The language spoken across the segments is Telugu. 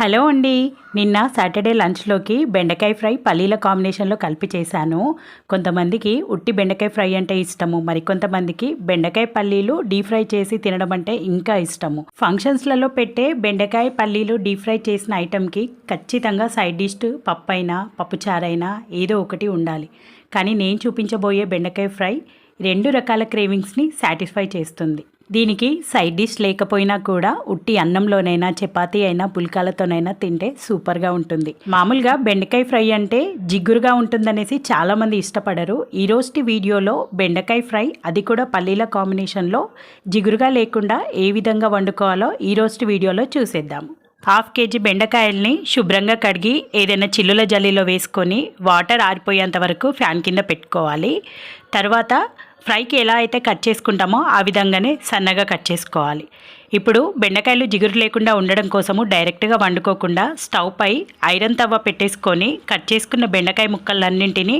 హలో అండి. నిన్న సాటర్డే లంచ్లోకి బెండకాయ ఫ్రై పల్లీల కాంబినేషన్లో కలిపి చేశాను. కొంతమందికి ఉట్టి బెండకాయ ఫ్రై అంటే ఇష్టము. మరి కొంతమందికి బెండకాయ పల్లీలు డీప్ ఫ్రై చేసి తినడం అంటే ఇంకా ఇష్టము. ఫంక్షన్స్లలో పెట్టే బెండకాయ పల్లీలు డీప్ ఫ్రై చేసిన ఐటెంకి ఖచ్చితంగా సైడ్ డిష్ పప్పు అయినా పప్పుచారైనా ఏదో ఒకటి ఉండాలి. కానీ నేను చూపించబోయే బెండకాయ ఫ్రై రెండు రకాల క్రేవింగ్స్ని సాటిస్ఫై చేస్తుంది. దీనికి సైడ్ డిష్ లేకపోయినా కూడా ఉట్టి అన్నంలోనైనా చపాతీ అయినా పుల్కాలతోనైనా తింటే సూపర్గా ఉంటుంది. మామూలుగా బెండకాయ ఫ్రై అంటే జిగురుగా ఉంటుందనేసి చాలామంది ఇష్టపడరు. ఈ రోజు వీడియోలో బెండకాయ ఫ్రై అది కూడా పల్లీల కాంబినేషన్లో జిగురుగా లేకుండా ఏ విధంగా వండుకోవాలో ఈ రోజు వీడియోలో చూసేద్దాము హాఫ్ కేజీ బెండకాయల్ని శుభ్రంగా కడిగి ఏదైనా చిల్లుల జల్లీలో వేసుకొని వాటర్ ఆరిపోయేంత వరకు ఫ్యాన్ కింద పెట్టుకోవాలి. తర్వాత ఫ్రైకి ఎలా అయితే కట్ చేసుకుంటామో ఆ విధంగానే సన్నగా కట్ చేసుకోవాలి. ఇప్పుడు బెండకాయలు జిగురు లేకుండా ఉండడం కోసము డైరెక్ట్గా వండుకోకుండా స్టవ్ పై ఐరన్ తవ్వ పెట్టేసుకొని కట్ చేసుకున్న బెండకాయ ముక్కలన్నింటినీ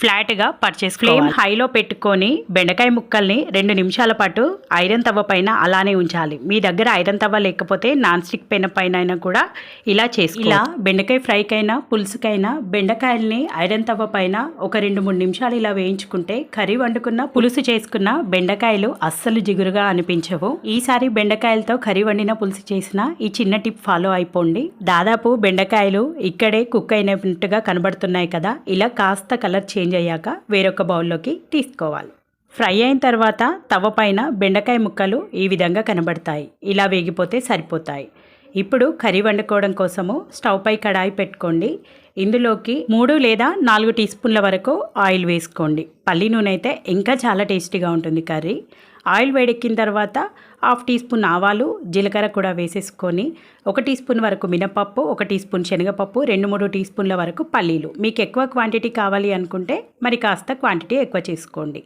ఫ్లాట్గా పర్చేస్ ఫ్లేమ్ హైలో పెట్టుకొని బెండకాయ ముక్కల్ని రెండు నిమిషాల పాటు ఐరన్ తవ్వ పైన అలానే ఉంచాలి. మీ దగ్గర ఐరన్ తవ్వ లేకపోతే నాన్ స్టిక్ పెన పైన అయినా కూడా ఇలా చేసి ఇలా బెండకాయ ఫ్రైకైనా పులుసుకైనా బెండకాయల్ని ఐరన్ తవ్వ పైన ఒక రెండు మూడు నిమిషాలు ఇలా వేయించుకుంటే కర్రీ వండుకున్న పులుసు చేసుకున్న బెండకాయలు అస్సలు జిగురుగా అనిపించవు. ఈసారి బెండకాయలతో కర్రీ వండిన పులుసు చేసిన ఈ చిన్న టిప్ ఫాలో అయిపోండి. దాదాపు బెండకాయలు ఇక్కడే కుక్ అయినట్టుగా కనబడుతున్నాయి కదా ఇలా కాస్త కలర్ చేంజ్ అయ్యాక వేరొక బౌల్లోకి తీసుకోవాలి. ఫ్రై అయిన తర్వాత తవ పైన బెండకాయ ముక్కలు ఈ విధంగా కనబడతాయి ఇలా వేగిపోతే సరిపోతాయి. ఇప్పుడు కర్రీ వండుకోవడం కోసము స్టవ్ పై కడాయి పెట్టుకోండి. ఇందులోకి మూడు లేదా నాలుగు టీ స్పూన్ల వరకు ఆయిల్ వేసుకోండి. పల్లి నూనె అయితే ఇంకా చాలా టేస్టీగా ఉంటుంది కర్రీ. ఆయిల్ వేడెక్కిన తర్వాత హాఫ్ టీ స్పూన్ ఆవాలు జీలకర్ర కూడా వేసేసుకొని ఒక టీ స్పూన్ వరకు మినపప్పు ఒక టీ స్పూన్ శనగపప్పు రెండు మూడు టీ స్పూన్ల వరకు పల్లీలు. మీకు ఎక్కువ క్వాంటిటీ కావాలి అనుకుంటే మరి కాస్త క్వాంటిటీ ఎక్కువ చేసుకోండి.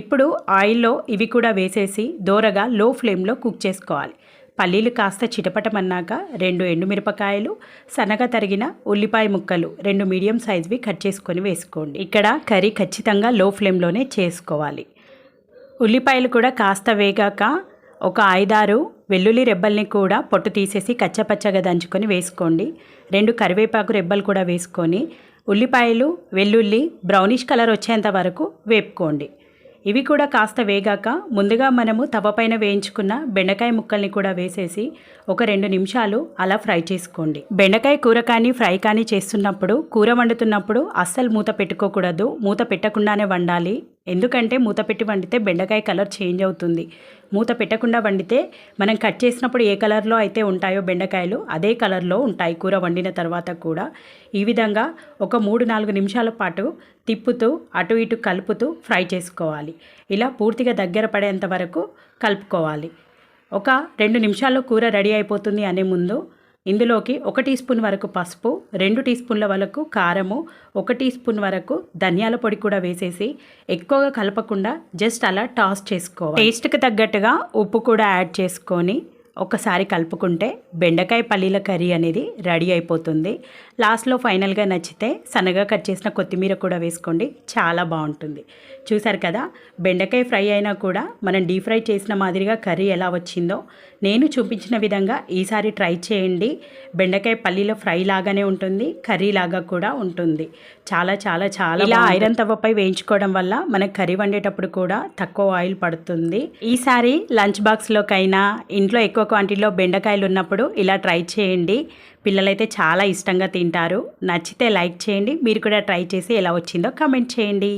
ఇప్పుడు ఆయిల్లో ఇవి కూడా వేసేసి దోరగా లో ఫ్లేమ్లో కుక్ చేసుకోవాలి. పల్లీలు కాస్త చిటపటమన్నాక రెండు ఎండుమిరపకాయలు సన్నగా తరిగిన ఉల్లిపాయ ముక్కలు రెండు మీడియం సైజ్వి కట్ చేసుకొని వేసుకోండి. ఇక్కడ కర్రీ ఖచ్చితంగా లో ఫ్లేమ్లోనే చేసుకోవాలి. ఉల్లిపాయలు కూడా కాస్త వేగాక ఒక ఐదారు వెల్లుల్లి రెబ్బల్ని కూడా పొట్టు తీసేసి కచ్చపచ్చగా దంచుకొని వేసుకోండి. రెండు కరివేపాకు రెబ్బలు కూడా వేసుకొని ఉల్లిపాయలు వెల్లుల్లి బ్రౌనిష్ కలర్ వచ్చేంత వరకు వేపుకోండి. ఇవి కూడా కాస్త వేగాక ముందుగా మనము తవ పైన వేయించుకున్న బెండకాయ ముక్కల్ని కూడా వేసేసి ఒక రెండు నిమిషాలు అలా ఫ్రై చేసుకోండి. బెండకాయ కూర కానీ ఫ్రై కానీ చేస్తున్నప్పుడు కూర వండుతున్నప్పుడు అస్సలు మూత పెట్టుకోకూడదు. మూత పెట్టకుండానే వండాలి. ఎందుకంటే మూత పెట్టి వండితే బెండకాయ కలర్ చేంజ్ అవుతుంది. మూత పెట్టకుండా వండితే మనం కట్ చేసినప్పుడు ఏ కలర్లో అయితే ఉంటాయో బెండకాయలు అదే కలర్లో ఉంటాయి కూర వండిన తర్వాత కూడా. ఈ విధంగా ఒక మూడు నాలుగు నిమిషాల పాటు తిప్పుతూ అటు ఇటు కలుపుతూ ఫ్రై చేసుకోవాలి. ఇలా పూర్తిగా దగ్గర పడేంత వరకు కలుపుకోవాలి. ఒక రెండు నిమిషాల్లో కూర రెడీ అయిపోతుంది అనే ముందు ఇందులోకి ఒక టీ స్పూన్ వరకు పసుపు రెండు టీ స్పూన్ల వరకు కారము ఒక టీ స్పూన్ వరకు ధనియాల పొడి కూడా వేసేసి ఎక్కువగా కలపకుండా జస్ట్ అలా టాస్ చేసుకోవాలి. టేస్ట్కి తగ్గట్టుగా ఉప్పు కూడా యాడ్ చేసుకొని ఒకసారి కలుపుకుంటే బెండకాయ పల్లీల కర్రీ అనేది రెడీ అయిపోతుంది. లాస్ట్లో ఫైనల్గా నచ్చితే సన్నగా కట్ చేసిన కొత్తిమీర కూడా వేసుకోండి. చాలా బాగుంటుంది. చూసారు కదా బెండకాయ ఫ్రై అయినా కూడా మనం డీప్ ఫ్రై చేసిన మాదిరిగా కర్రీ ఎలా వచ్చిందో నేను చూపించిన విధంగా ఈసారి ట్రై చేయండి. బెండకాయ పల్లీల ఫ్రై లాగానే ఉంటుంది కర్రీ లాగా కూడా ఉంటుంది. చాలా చాలా చాలా ఇలా ఐరన్ తవ్వపై వేయించుకోవడం వల్ల మనకు కర్రీ వండేటప్పుడు కూడా తక్కువ ఆయిల్ పడుతుంది. ఈసారి లంచ్ బాక్స్లోకైనా ఇంట్లో ఎక్కువ క్వాంటిటీలో బెండకాయలు ఉన్నప్పుడు ఇలా ట్రై చేయండి. పిల్లలైతే చాలా ఇష్టంగా తింటారు. నచ్చితే లైక్ చేయండి. మీరు కూడా ట్రై చేసి ఎలా వచ్చిందో కమెంట్ చేయండి.